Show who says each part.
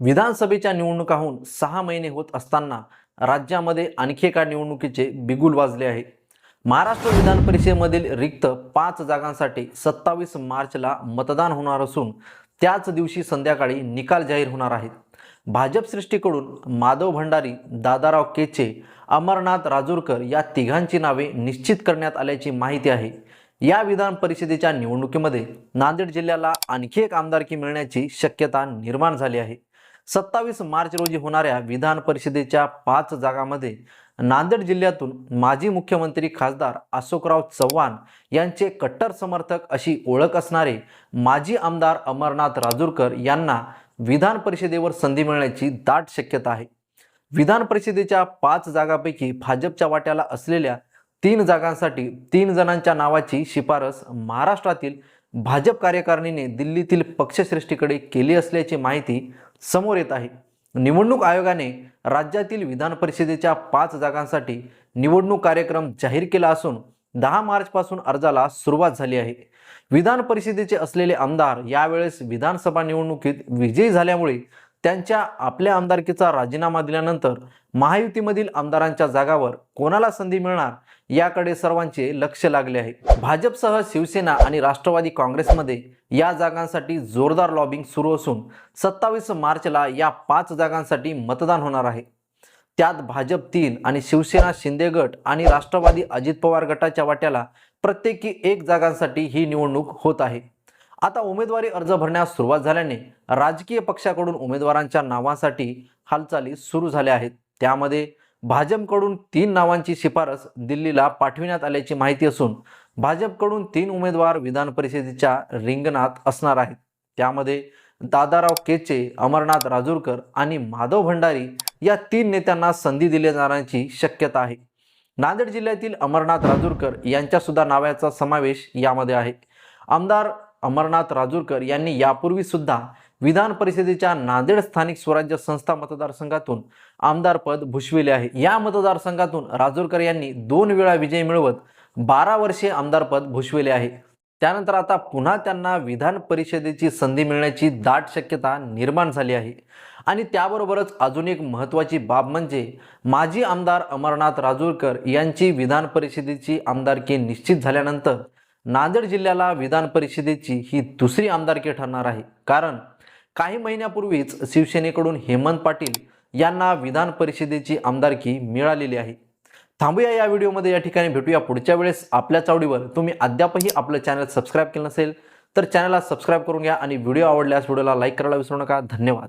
Speaker 1: विधानसभेच्या निवडणुकाहून सहा महिने होत असताना राज्यामध्ये आणखी एका निवडणुकीचे बिगुल वाजले आहे. महाराष्ट्र विधान परिषदेमधील रिक्त पाच जागांसाठी सत्तावीस मार्चला मतदान होणार असून त्याच दिवशी संध्याकाळी निकाल जाहीर होणार आहेत भाजप सृष्टीकडून माधव भंडारी दादाराव केचे अमरनाथ राजूरकर या तिघांची नावे निश्चित करण्यात आल्याची माहिती आहे. या विधान परिषदेच्या निवडणुकीमध्ये नांदेड जिल्ह्याला आणखी एक आमदारकी मिळण्याची शक्यता निर्माण झाली आहे. सत्तावीस मार्च रोजी होणाऱ्या विधान परिषदेच्या पाच जागांमध्ये नांदेड जिल्ह्यातून माजी मुख्यमंत्री खासदार अशोकराव चव्हाण यांचे कट्टर समर्थक अशी ओळख असणारे माजी आमदार अमरनाथ राजूरकर यांना विधान परिषदेवर संधी मिळण्याची दाट शक्यता आहे. विधान परिषदेच्या पाच जागांपैकी भाजपच्या वाट्याला असलेल्या तीन जागांसाठी तीन जणांच्या नावाची शिफारस महाराष्ट्रातील भाजप कार्यकारिणीने दिल्लीतील पक्षश्रेष्ठीकडे केली असल्याची माहिती समोर येत आहे. निवडणूक आयोगाने राज्यातील विधान परिषदेच्या पाच जागांसाठी निवडणूक कार्यक्रम जाहीर केला असून दहा मार्चपासून अर्जाला सुरुवात झाली आहे. विधान परिषदेचे असलेले आमदार यावेळेस विधानसभा निवडणुकीत विजयी झाल्यामुळे त्यांच्या आपल्या आमदारकीचा राजीनामा दिल्यानंतर महायुतीमधील आमदारांच्या जागावर कोणाला संधी मिळणार याकडे सर्वांचे लक्ष लागले आहे. भाजपसह शिवसेना आणि राष्ट्रवादी काँग्रेसमध्ये या जागांसाठी जोरदार लॉबिंग सुरू असून सत्तावीस मार्चला या पाच जागांसाठी मतदान होणार आहे. त्यात भाजप तीन आणि शिवसेना शिंदे गट आणि राष्ट्रवादी अजित पवार गटाच्या वाट्याला प्रत्येकी एक जागांसाठी ही निवडणूक होत आहे. आता उमेदवारी अर्ज भरण्यास सुरुवात झाल्याने राजकीय पक्षाकडून उमेदवारांच्या नावांसाठी हालचाली सुरू झाल्या आहेत. त्यामध्ये भाजपकडून तीन नावांची शिफारस दिल्लीला पाठविण्यात आल्याची माहिती असून भाजपकडून तीन उमेदवार विधान परिषदेच्या रिंगणात असणार आहेत. त्यामध्ये दादाराव केचे अमरनाथ राजूरकर आणि माधव भंडारी या तीन नेत्यांना संधी दिली जाण्याची शक्यता आहे. नांदेड जिल्ह्यातील अमरनाथ राजूरकर यांच्यासुद्धा नावाचा समावेश यामध्ये आहे. आमदार अमरनाथ राजूरकर यांनी यापूर्वी सुद्धा विधान परिषदेच्या नांदेड स्थानिक स्वराज्य संस्था मतदारसंघातून आमदारपद भूषविले आहे. या मतदारसंघातून राजूरकर यांनी दोन वेळा विजय मिळवत बारा वर्षे आमदारपद भूषविले आहे. त्यानंतर आता पुन्हा त्यांना विधान परिषदेची संधी मिळण्याची दाट शक्यता निर्माण झाली आहे. आणि त्याबरोबरच अजून एक महत्त्वाची बाब म्हणजे माजी आमदार अमरनाथ राजूरकर यांची विधान परिषदेची आमदारकी निश्चित झाल्यानंतर नांदेड जिल्ह्याला विधान परिषदेची ही दुसरी आमदारकी ठरणार आहे. कारण काही महिन्यापूर्वीच शिवसेनेकडून हेमंत पाटील यांना विधान परिषदेची आमदारकी मिळालेली आहे. थांबूया या व्हिडिओमध्ये. या ठिकाणी भेटूया पुढच्या वेळेस आपल्या चावडीवर तुम्ही अद्यापही आपलं चॅनल सबस्क्राईब केलं नसेल तर चॅनलला सबस्क्राईब करून घ्या आणि व्हिडिओ आवडल्यास व्हिडिओला लाईक करायला विसरू नका. धन्यवाद.